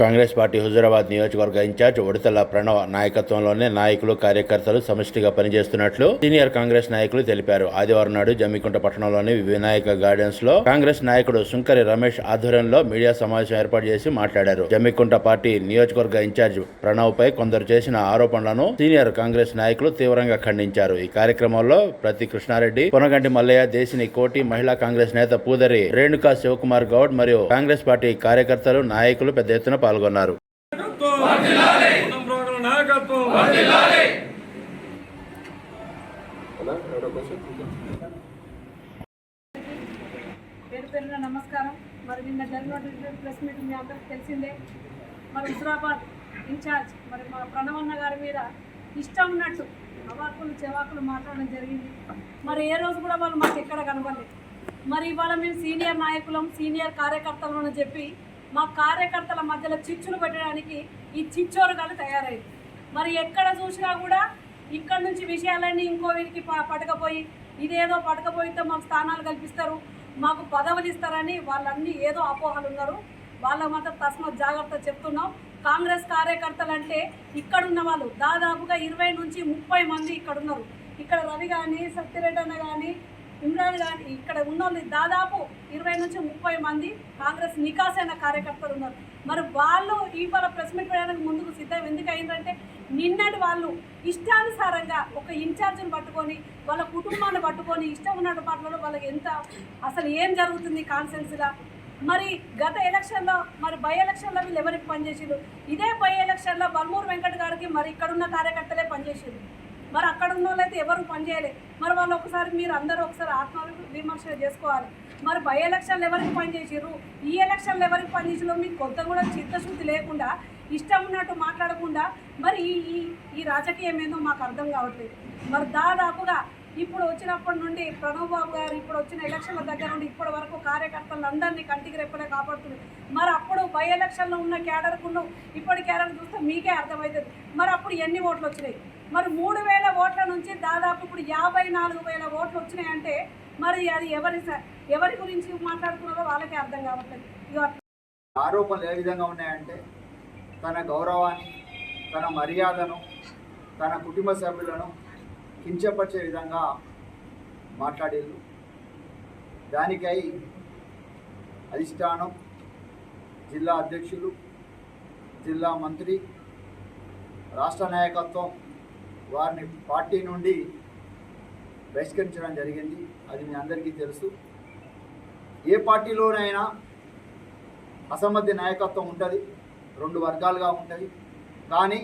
Congress party Huzurabad నియోజకవర్గ incharge Udathala Pranav నాయకత్వంలోనే నాయకులు కార్యకర్తలు సమిష్టిగా పనిచేస్తున్నట్లు సీనియర్ కాంగ్రెస్ నాయకులు తెలిపారు. ఆదివారం నాడు జమ్మికుంట పట్టణంలోని వినాయక గార్డెన్స్లో కాంగ్రెస్ నాయకుడు సుంకరి రమేష్ ఆధ్వర్యంలో మీడియా సమావేశం ఏర్పాటు చేసి మాట్లాడారు. జమ్మికుంట పార్టీ నియోజకవర్గ ఇన్ఛార్జ్ ప్రణవ్ పై కొందరు చేసిన ఆరోపణలను సీనియర్ కాంగ్రెస్ నాయకులు తీవ్రంగా ఖండించారు. ఈ కార్యక్రమంలో ప్రతి కృష్ణారెడ్డి కొనగంటి మల్లయ్య దేశిని కోటి మహిళా కాంగ్రెస్ నేత పూదరి రేణుకా శివకుమార్ గౌడ్ మరియు కాంగ్రెస్ పార్టీ కార్యకర్తలు నాయకులు పెద్ద ఎత్తున పాల్గొన్నారు. పేరు నమస్కారం. మరి నిన్న జరిగినటువంటి ప్రెస్ మీట్ మీ అందరికి తెలిసిందే. మరి హుజరాబాద్ ఇన్ఛార్జ్ మరి మా ప్రణవన్న గారి మీద ఇష్టం ఉన్నట్టు అవాకులు చెవాకులు మాట్లాడడం జరిగింది. మరి ఏ రోజు కూడా వాళ్ళు మాకు ఎక్కడ కనబడలేదు. మరి ఇవాళ మేము సీనియర్ నాయకులం సీనియర్ కార్యకర్తలు అని చెప్పి మా కార్యకర్తల మధ్యలో చిచ్చులు పెట్టడానికి ఈ చిచ్చోరుగాలు తయారయ్యాయి మరి ఎక్కడ చూసినా కూడా ఇక్కడ నుంచి విషయాలన్నీ ఇంకో వీరికి పడకపోయి ఇదేదో పడకపోయితే మాకు స్థానాలు కల్పిస్తారు మాకు పదవులు ఇస్తారని వాళ్ళన్నీ ఏదో అపోహలు ఉన్నారు. వాళ్ళ మాత్రం తస్మత్ జాగ్రత్త చెప్తున్నాం. కాంగ్రెస్ కార్యకర్తలు అంటే ఇక్కడున్న వాళ్ళు దాదాపుగా ఇరవై నుంచి ముప్పై మంది ఇక్కడ ఉన్నారు ఇక్కడ రవి కానీ సత్యరెడ్డి అన్న కానీ ఇమ్రాన్ కానీ ఇక్కడ ఉన్న వాళ్ళు దాదాపు ఇరవై నుంచి ముప్పై మంది కాంగ్రెస్ నికాసైన కార్యకర్తలు ఉన్నారు. మరి వాళ్ళు ఇవాళ ప్రెస్ మీట్ పెట్టడానికి ముందుకు సిద్ధం ఎందుకు అయిందంటే నిన్నటి వాళ్ళు ఇష్టానుసారంగా ఒక ఇన్ఛార్జ్ని పట్టుకొని వాళ్ళ కుటుంబాన్ని పట్టుకొని ఇష్టం ఉన్నట్టు మాట్లాడడం వాళ్ళకి ఎంత అసలు ఏం జరుగుతుంది కాన్సెన్స్గా మరి గత ఎలక్షన్లో మరి బై ఎలక్షన్లో వీళ్ళు ఎవరికి పనిచేసారు ఇదే బై ఎలక్షన్లో బల్మూరు వెంకట్ గారికి మరి ఇక్కడున్న కార్యకర్తలే పనిచేసారు మరి అక్కడ ఉన్న వాళ్ళైతే ఎవరు పనిచేయలేదు మరి వాళ్ళు ఒకసారి మీరు అందరూ ఒకసారి ఆత్మ విమర్శ చేసుకోవాలి. మరి బై ఎలక్షన్లు ఎవరికి పనిచేసారు ఈ ఎలక్షన్లు ఎవరికి పనిచేసారో మీకు కొంత కూడా చిత్తశుద్ధి లేకుండా ఇష్టం ఉన్నట్టు మాట్లాడకుండా మరి ఈ ఈ రాజకీయం ఏందో మాకు అర్థం కావట్లేదు. మరి దాదాపుగా ఇప్పుడు వచ్చినప్పటి నుండి ప్రణవ్ బాబు గారు ఇప్పుడు వచ్చిన ఎలక్షన్ల దగ్గర నుండి ఇప్పటి వరకు కార్యకర్తలందరినీ కంటికి రెప్పలే కాపాడుతుంది మరి అప్పుడు బై ఎలక్షన్లో ఉన్న క్యాడర్కును ఇప్పటి క్యాడర్ చూస్తే మీకే అర్థమవుతుంది. మరి అప్పుడు ఎన్ని ఓట్లు వచ్చినాయి? మరి మూడు దాదాపు ఇప్పుడు యాభై నాలుగు వేల ఓట్లు వచ్చినాయి అంటే మరి అది ఎవరి ఎవరి గురించి మాట్లాడుకున్నారో వాళ్ళకే అర్థం కావట్లేదు. ఆరోపణలు ఏ విధంగా ఉన్నాయంటే తన గౌరవాన్ని తన మర్యాదను తన కుటుంబ సభ్యులను కించపరిచే విధంగా మాట్లాడేళ్ళు. దానికై అధిష్టానం జిల్లా అధ్యక్షులు జిల్లా మంత్రి రాష్ట్ర నాయకత్వం వారిని పార్టీ నుండి బహిష్కరించడం జరిగింది. అది మీ అందరికీ తెలుసు. ఏ పార్టీలోనైనా అసమ్మతి నాయకత్వం ఉంటుంది. రెండు వర్గాలుగా ఉంటుంది. కానీ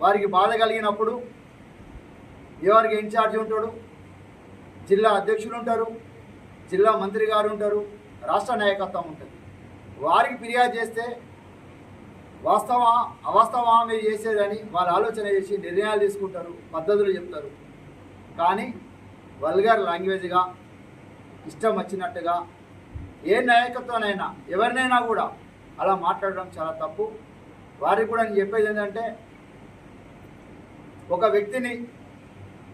వారికి బాధ కలిగినప్పుడు ఎవరికి ఇన్ఛార్జ్ ఉంటాడు? జిల్లా అధ్యక్షులు ఉంటారు. జిల్లా మంత్రి గారు ఉంటారు. రాష్ట్ర నాయకత్వం ఉంటుంది. వారికి ఫిర్యాదు చేస్తే వాస్తవ అవాస్తవా మీరు చేసేదని వాళ్ళు ఆలోచన చేసి నిర్ణయాలు తీసుకుంటారు పద్ధతులు చెప్తారు. కానీ వల్గర్ లాంగ్వేజ్గా ఇష్టం వచ్చినట్టుగా ఏ నాయకత్వనైనా ఎవరినైనా కూడా అలా మాట్లాడడం చాలా తప్పు. వారికి కూడా నేను చెప్పేది ఏంటంటే ఒక వ్యక్తిని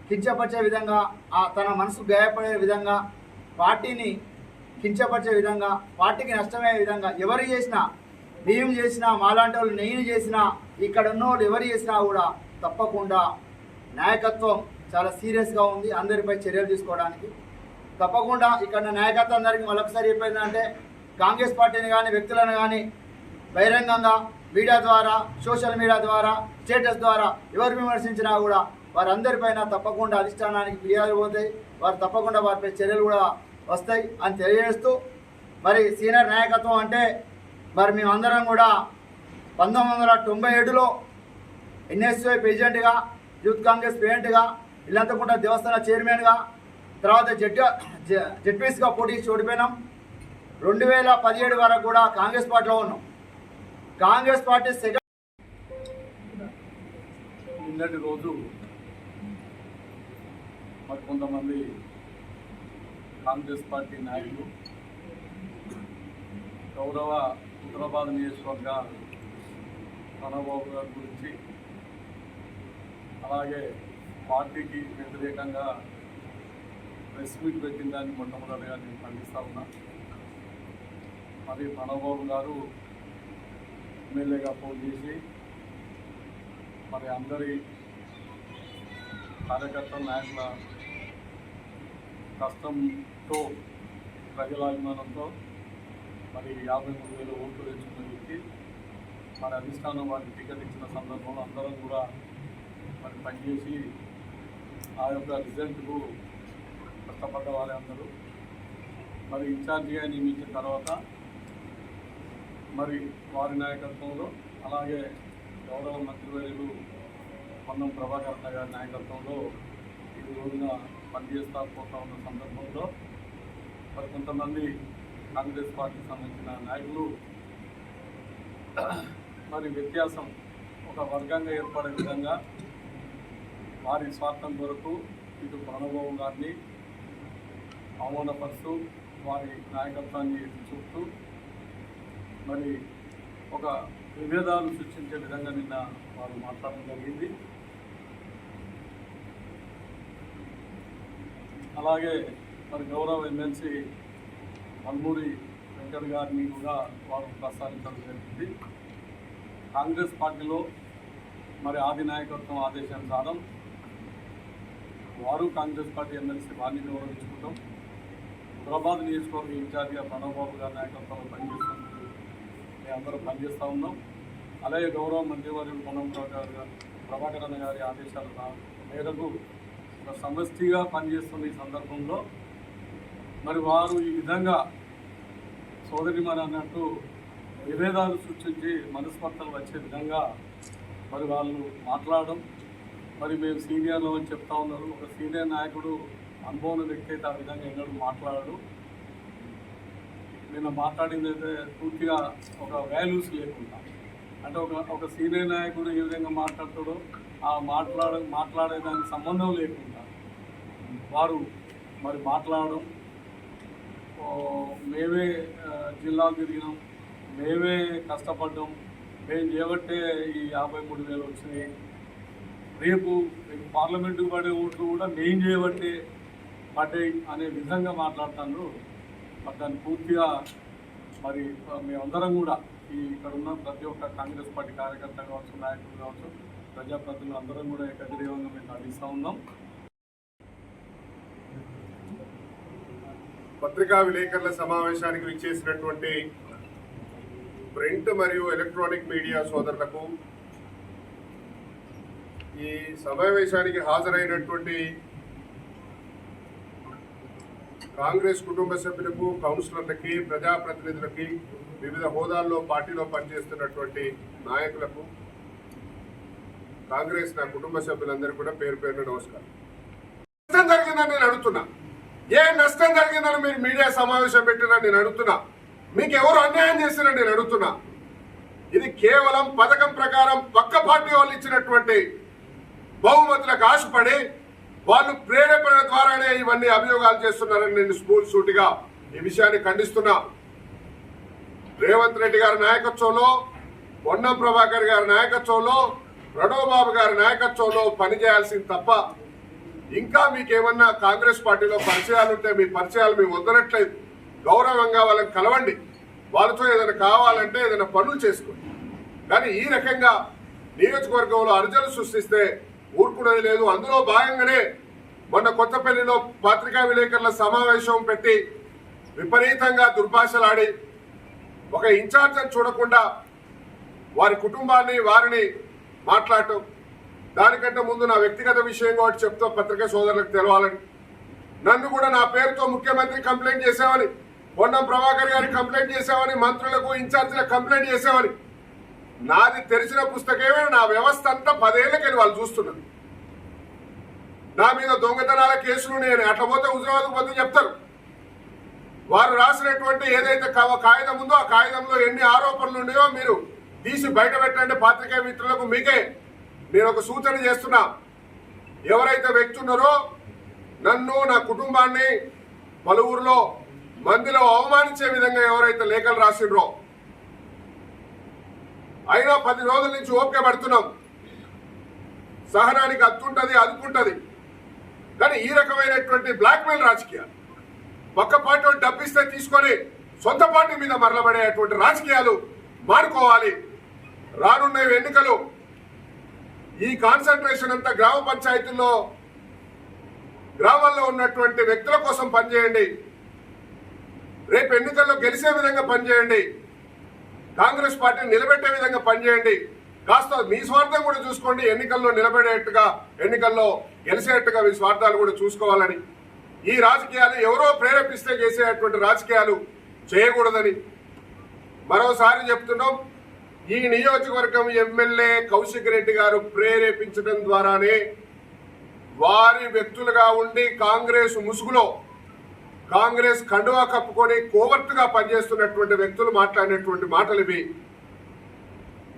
కించపరిచే విధంగా ఆ తన మనసు గాయపడే విధంగా పార్టీని కించపరిచే విధంగా పార్టీకి నష్టమయ్యే విధంగా ఎవరు చేసినా మేము చేసినా మాలాంటి వాళ్ళు నేను చేసినా ఇక్కడ ఉన్న వాళ్ళు ఎవరు చేసినా కూడా తప్పకుండా నాయకత్వం చాలా సీరియస్గా ఉంది. అందరిపై చర్యలు తీసుకోవడానికి. తప్పకుండా ఇక్కడ నాయకత్వం అందరికీ మరొకసారి చెప్పేది అంటే కాంగ్రెస్ పార్టీని కానీ వ్యక్తులను కానీ బహిరంగంగా మీడియా ద్వారా సోషల్ మీడియా ద్వారా స్టేటస్ ద్వారా ఎవరు విమర్శించినా కూడా వారందరిపైన తప్పకుండా అధిష్టానానికి ఫిర్యాదు పోతాయి. వారు తప్పకుండా వారిపై చర్యలు కూడా వస్తాయి అని తెలియజేస్తూ మరి సీనియర్ నాయకత్వం అంటే మరి మేమందరం కూడా పంతొమ్మిది వందల తొంభై ఏడులో ఎన్ఎస్వై ప్రెసిడెంట్గా యూత్ కాంగ్రెస్ ప్రెసిడెంట్గా ఇల్లంతకుంట దేవస్థాన చైర్మన్గా తర్వాత జడ్ జడ్పీస్గా పోటీ చూడిపోయినాం ఓడిపోయినాం రెండు వేల పదిహేడు వరకు కూడా కాంగ్రెస్ పార్టీలో ఉన్నాం. కాంగ్రెస్ పార్టీ సెకండ్ నిన్నటి రోజు మరి కొంతమంది కాంగ్రెస్ పార్టీ నాయకులు గౌరవ హైదరాబాద్ నియోజకవర్గ చంద్రబాబు గారి గురించి అలాగే పార్టీకి వ్యతిరేకంగా ప్రెస్ మీట్ పెట్టిన దాన్ని మొట్టమొదటిగా నేను ఖండిస్తా ఉన్నా. మరి చంద్రబాబు గారు ఎమ్మెల్యేగా ఫోన్ చేసి మరి అందరి కార్యకర్తల నాయకుల కష్టంతో ప్రజల అభిమానంతో మరి యాభై మూడు వేల ఓట్లు తెచ్చుకున్న వ్యక్తి. మరి అధిష్టానం వారికి టికెట్ ఇచ్చిన సందర్భంలో అందరం కూడా మరి పనిచేసి ఆ యొక్క రిజల్ట్కు కష్టపడ్డ వారే అందరూ. మరి ఇన్ఛార్జిగా నియమించిన తర్వాత మరి వారి నాయకత్వంలో అలాగే గౌరవ మంత్రివర్యులు పొన్నం ప్రభాకర్ గారి నాయకత్వంలో ఈ రోజున పనిచేస్తా పోతా ఉన్న సందర్భంలో మరి కొంతమంది కాంగ్రెస్ పార్టీకి సంబంధించిన నాయకులు మరి వ్యత్యాసం ఒక వర్గంగా ఏర్పడే విధంగా వారి స్వార్థం కొరకు ఇటు ప్రణబాబు గారిని అవమానపరుస్తూ వారి నాయకత్వాన్ని చూపుతూ మరి ఒక విభేదాలు సృష్టించే విధంగా నిన్న వారు మాట్లాడడం జరిగింది. అలాగే మరి గౌరవ ఎమ్మెల్సీ మల్మూరి వెంకట్ గారిని కూడా వారు ప్రస్తావించడం జరిగింది. కాంగ్రెస్ పార్టీలో మరి ఆది నాయకత్వం ఆదేశానుసారం వారు కాంగ్రెస్ పార్టీ ఎమ్మెల్సీ వారిని గౌరవించుకుంటాం హైదరాబాద్ నియోజకవర్గ ఇన్ఛార్జిగా ప్రణవబాబు గారి నాయకత్వంలో పనిచేస్తున్నందుకు మేము పనిచేస్తూ ఉన్నాం. అలాగే గౌరవ మంత్రివర్యులు పొన్నం ప్రభాకర్ గారు ప్రభాకర్ అన్న గారి ఆదేశాల మేరకు ఒక సమష్టిగా పనిచేస్తున్న ఈ సందర్భంలో మరి వారు ఈ విధంగా సోదరి మరి అన్నట్టు విభేదాలు సృష్టించి మనస్పర్ధలు వచ్చే విధంగా మరి వాళ్ళు మాట్లాడడం. మరి మేము సీనియర్లు అని చెప్తా ఉన్నారు. ఒక సీనియర్ నాయకుడు అనుభవం వ్యక్తి అయితే ఆ విధంగా ఎన్నడూ మాట్లాడడు. నిన్న మాట్లాడింది అయితే పూర్తిగా ఒక వాల్యూస్ లేకుండా. అంటే ఒక ఒక సీనియర్ నాయకుడు ఏ విధంగా మాట్లాడతాడో ఆ మాట్లాడ మాట్లాడేదానికి సంబంధం లేకుండా వారు మరి మాట్లాడడం మేమే జిల్లా జిల్లాలు తిరిగినాం. మేమే కష్టపడ్డాం. మేము చేయబట్టే ఈ యాభై మూడు వేలు వచ్చినాయి. రేపు పార్లమెంటుకు పడే ఓట్లు కూడా మేము చేయబట్టే పడ్డాయి అనే విధంగా మాట్లాడతాను మరి దాన్ని పూర్తిగా మరి మేమందరం కూడా ఈ ఇక్కడ ఉన్న ప్రతి ఒక్క కాంగ్రెస్ పార్టీ కార్యకర్త కావచ్చు నాయకులు కావచ్చు ప్రజాప్రతినిధులు అందరం కూడా ఏకగ్రీవంగా మేము ఖండిస్తూ ఉన్నాం. పత్రికా విలేకరుల సమావేశానికి విచ్చేసినటువంటి ప్రింట్ మరియు ఎలక్ట్రానిక్ మీడియా సోదరులకు ఈ సమావేశానికి హాజరైనటువంటి కాంగ్రెస్ కుటుంబ సభ్యులకు కౌన్సిలర్లకి ప్రజాప్రతినిధులకి వివిధ హోదాల్లో పార్టీలో పనిచేస్తున్నటువంటి నాయకులకు కాంగ్రెస్ నా కుటుంబ సభ్యులందరూ కూడా పేరు పేరున నమస్కారం. జరిగిందని నేను అడుగుతున్నా. ఏ నష్టం జరిగిందని మీరు మీడియా సమావేశం పెట్టినా నేను అడుగుతున్నా. మీకు ఎవరు అన్యాయం చేసినా నేను అడుగుతున్నా. ఇది కేవలం పథకం ప్రకారం పక్క పార్టీ వాళ్ళు ఇచ్చినటువంటి బహుమతులకు ఆశపడి వాళ్ళు ప్రేరేపణ ద్వారానే ఇవన్నీ అభియోగాలు చేస్తున్నారని నేను స్కూల్ సూటిగా ఈ విషయాన్ని ఖండిస్తున్నా. రేవంత్ రెడ్డి గారి నాయకత్వంలో పొన్నం ప్రభాకర్ గారి నాయకత్వంలో ప్రణవబాబు గారి నాయకత్వంలో పనిచేయాల్సింది తప్ప ఇంకా మీకేమన్నా కాంగ్రెస్ పార్టీలో పరిచయాలు ఉంటే మీ పరిచయాలు మేము వద్దనట్లేదు. గౌరవంగా వాళ్ళని కలవండి. వాళ్ళతో ఏదైనా కావాలంటే ఏదైనా పనులు చేసుకోండి. కానీ ఈ రకంగా నియోజకవర్గంలో అర్జలు సృష్టిస్తే ఊరుకునేది లేదు. అందులో భాగంగానే మొన్న కొత్తపల్లిలో పత్రికా విలేకరుల సమావేశం పెట్టి విపరీతంగా దుర్భాషలాడి ఒక ఇన్ఛార్జ్ చూడకుండా వారి కుటుంబాన్ని వారిని మాట్లాడటం దానికంటే ముందు నా వ్యక్తిగత విషయం కాబట్టి చెప్తా పత్రికా సోదరులకు తెలవాలని. నన్ను కూడా నా పేరుతో ముఖ్యమంత్రి కంప్లైంట్ చేసామని పొన్నం ప్రభాకర్ గారికి కంప్లైంట్ చేసామని మంత్రులకు ఇన్ఛార్జీలకు కంప్లైంట్ చేసామని నాది తెరిచిన పుస్తకమే నా వ్యవస్థ అంతా పదేళ్ళకెళ్ళి వాళ్ళు చూస్తున్నారు నా మీద దొంగతనాల కేసులు నేను అట్లా పోతే హుజరాబాద్ పోతే చెప్తారు. వారు రాసినటువంటి ఏదైతే కాగితం ఉందో ఆ కాగితంలో ఎన్ని ఆరోపణలు ఉన్నాయో మీరు తీసి బయట పెట్టండి పాత్రికేయ మిత్రులకు మీకే. నేను ఒక సూచన చేస్తున్నా. ఎవరైతే వ్యక్తి ఉన్నారో నన్ను నా కుటుంబాన్ని పలువురిలో మందిలో అవమానించే విధంగా ఎవరైతే లేఖలు రాసిండ్రో అయినా పది రోజుల నుంచి ఓపిక పడుతున్నాం. సహనానికి అత్తుంటది అదుకుంటది కానీ ఈ రకమైనటువంటి బ్లాక్మెయిల్ రాజకీయాలు పక్క పార్టీ డబ్బిస్తే తీసుకొని సొంత పార్టీ మీద మరలబడేటువంటి రాజకీయాలు మానుకోవాలి. రానున్న ఎన్నికలు ఈ కాన్సన్ట్రేషన్ అంతా గ్రామ పంచాయతీల్లో గ్రామాల్లో ఉన్నటువంటి వ్యక్తుల కోసం పనిచేయండి. రేపు ఎన్నికల్లో గెలిచే విధంగా పనిచేయండి. కాంగ్రెస్ పార్టీని నిలబెట్టే విధంగా పనిచేయండి. కాస్త మీ స్వార్థం కూడా చూసుకోండి. ఎన్నికల్లో నిలబడేట్టుగా ఎన్నికల్లో గెలిచేట్టుగా మీ స్వార్థాలు కూడా చూసుకోవాలని. ఈ రాజకీయాలు ఎవరో ప్రేరేపిస్తే చేసేటువంటి రాజకీయాలు చేయకూడదని మరోసారి చెప్తున్నాం. ఈ నియోజకవర్గం ఎమ్మెల్యే కౌశిక్ రెడ్డి గారు ప్రేరేపించడం ద్వారానే వారి వ్యక్తులుగా ఉండి కాంగ్రెస్ ముసుగులో కాంగ్రెస్ కండువా కప్పుకొని కోవర్ట్గా పనిచేస్తున్నటువంటి వ్యక్తులు మాట్లాడినటువంటి మాటలు ఇవి.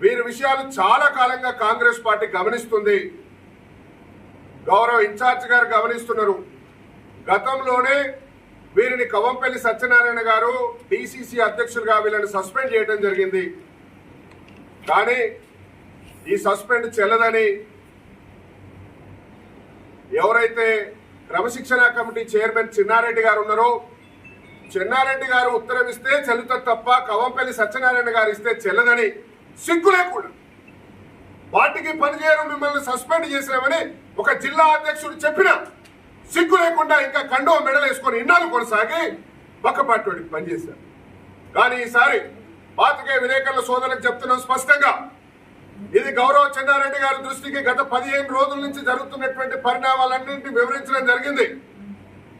వీరి విషయాలు చాలా కాలంగా కాంగ్రెస్ పార్టీ గమనిస్తుంది. గౌరవ ఇన్ఛార్జ్ గారు గమనిస్తున్నారు. గతంలోనే వీరిని కవంపల్లి సత్యనారాయణ గారు డిసిసి అధ్యక్షులుగా వీళ్ళని సస్పెండ్ చేయడం జరిగింది. కానీ ఈ సస్పెండ్ చెల్లదని ఎవరైతే క్రమశిక్షణ కమిటీ చైర్మన్ చిన్నారెడ్డి గారు ఉన్నారో చిన్నారెడ్డి గారు ఉత్తరం ఇస్తే చెల్లుతుంది తప్ప కవంపల్లి సత్యనారాయణ గారు ఇస్తే చెల్లదని సిగ్గు లేకుండా వాటికి పనిచేయడం మిమ్మల్ని సస్పెండ్ చేసినామని ఒక జిల్లా అధ్యక్షుడు చెప్పిన సిగ్గు లేకుండా ఇంకా కండో మెడలు వేసుకొని ఇన్నాళ్ళు కొనసాగి పక్కపాటి వాడికి పనిచేశారు. కానీ ఈసారి పాతికే విలేకరుల సోదరులకు చెప్తున్నాం స్పష్టంగా. ఇది గౌరవ చెన్నారెడ్డి గారి దృష్టికి గత పదిహేను రోజుల నుంచి జరుగుతున్నటువంటి పరిణామాలన్నింటినీ వివరించడం జరిగింది.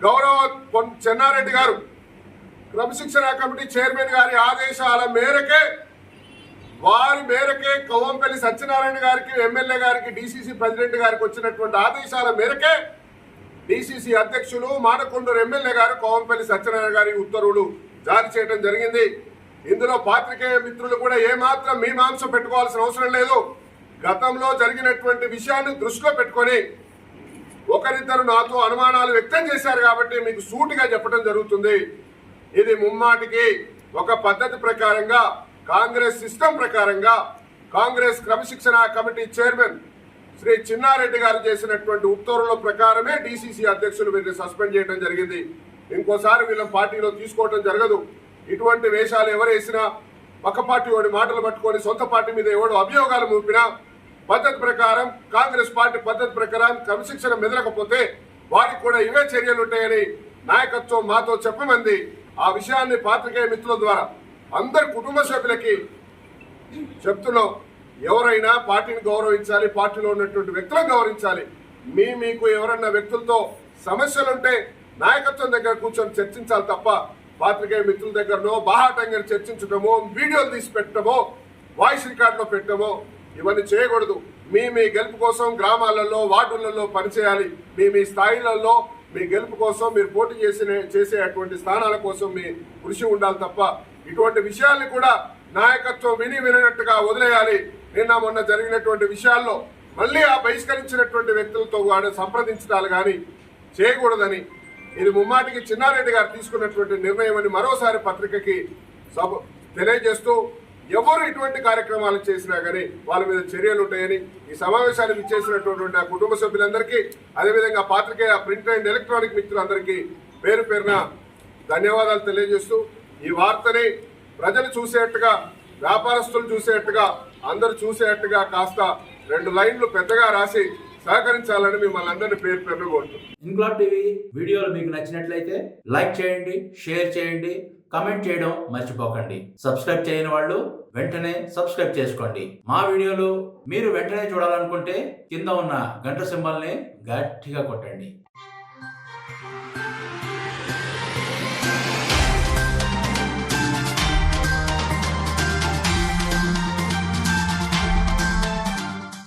గౌరవ చెన్నారెడ్డి గారు క్రమశిక్షణ కమిటీ చైర్మన్ గారి ఆదేశాల మేరకే వారి మేరకే కవ్వంపల్లి సత్యనారాయణ గారికి ఎమ్మెల్యే గారికి డిసిసి ప్రెసిడెంట్ గారికి వచ్చినటువంటి ఆదేశాల మేరకే డిసిసి అధ్యక్షులు మానకొండూరు ఎమ్మెల్యే గారు కోవంపల్లి సత్యనారాయణ గారి ఉత్తర్వులు జారీ చేయడం జరిగింది. ఇందులో పాత్రికేయ మిత్రులు కూడా ఏమాత్రం మీ మాంసం పెట్టుకోవాల్సిన అవసరం లేదు. గతంలో జరిగినటువంటి విషయాన్ని దృష్టిలో పెట్టుకొని ఒకరిద్దరు నాతో అనుమానాలు వ్యక్తం చేశారు కాబట్టి మీకు సూటిగా చెప్పడం జరుగుతుంది. ఇది ముమ్మాటికి ఒక పద్ధతి ప్రకారంగా కాంగ్రెస్ సిస్టమ్ ప్రకారంగా కాంగ్రెస్ క్రమశిక్షణ కమిటీ చైర్మన్ శ్రీ చిన్నారెడ్డి గారు చేసినటువంటి ఉత్తర్వుల ప్రకారమే డిసిసి అధ్యక్షులు వీరిని సస్పెండ్ చేయడం జరిగింది. ఇంకోసారి వీళ్ళని పార్టీలో తీసుకోవడం జరగదు. ఇటువంటి వేషాలు ఎవరు వేసినా పక్క పార్టీ వాడి మాటలు పట్టుకొని సొంత పార్టీ మీద ఎవడు అభియోగాలు మోపినా పద్ధతి ప్రకారం కాంగ్రెస్ పార్టీ పద్ధతి ప్రకారం క్రమశిక్షణ మెదలకపోతే వారికి కూడా ఇవే చర్యలు ఉంటాయని నాయకత్వం మాతో చెప్పమంది. ఆ విషయాన్ని పాత్రికేయ మిత్రుల ద్వారా అందరి కుటుంబ సభ్యులకి చెప్తున్నాం. ఎవరైనా పార్టీని గౌరవించాలి పార్టీలో ఉన్నటువంటి వ్యక్తులను గౌరవించాలి. మీ మీకు ఎవరన్నా వ్యక్తులతో సమస్యలుంటే నాయకత్వం దగ్గర కూర్చొని చర్చించాలి తప్ప పాత్రికేయ మిత్రుల దగ్గరనో బాహాటంగా చర్చించడమో వీడియోలు తీసి పెట్టడమో వాయిస్ రికార్డులో పెట్టడమో ఇవన్నీ చేయకూడదు. మీ మీ గెలుపు కోసం గ్రామాలలో వార్డులలో పనిచేయాలి. మీ మీ స్థాయిలలో మీ గెలుపు కోసం మీరు పోటీ చేసిన చేసే అటువంటి స్థానాల కోసం మీ కృషి ఉండాలి తప్ప ఇటువంటి విషయాల్ని కూడా నాయకత్వం విని వినట్టుగా వదిలేయాలి. నిన్న మొన్న జరిగినటువంటి విషయాల్లో మళ్ళీ ఆ బహిష్కరించినటువంటి వ్యక్తులతో వాడు సంప్రదించడాలు కానీ చేయకూడదని ఇది ముమ్మాటికి చిన్నారెడ్డి గారు తీసుకున్నటువంటి నిర్ణయం అని మరోసారి పత్రికకి తెలియజేస్తూ ఎవరు ఇటువంటి కార్యక్రమాలు చేసినా కానీ వాళ్ళ మీద చర్యలు ఉంటాయని ఈ సమావేశానికి ఇచ్చేసినటువంటి కుటుంబ సభ్యులందరికీ అదేవిధంగా పాత్రికేయ ప్రింట్ అండ్ ఎలక్ట్రానిక్ మిత్రులందరికీ పేరు పేరున ధన్యవాదాలు తెలియజేస్తూ ఈ వార్తని ప్రజలు చూసేట్టుగా వ్యాపారస్తులు చూసేట్టుగా అందరూ చూసేట్టుగా కాస్త రెండు లైన్లు పెద్దగా రాసి సహకరించాలని మిమ్మల్ని అందరినీ పేరు పేరు కోరుతున్నాను ఇన్క్లాబ్ టీవీ వీడియోలు మీకు నచ్చినట్లయితే లైక్ చేయండి షేర్ చేయండి కమెంట్ చేయడం మర్చిపోకండి. సబ్స్క్రైబ్ చేయని వాళ్ళు వెంటనే సబ్స్క్రైబ్ చేసుకోండి. మా వీడియోలు మీరు వెంటనే చూడాలనుకుంటే కింద ఉన్న గంట సింబల్ని గట్టిగా కొట్టండి.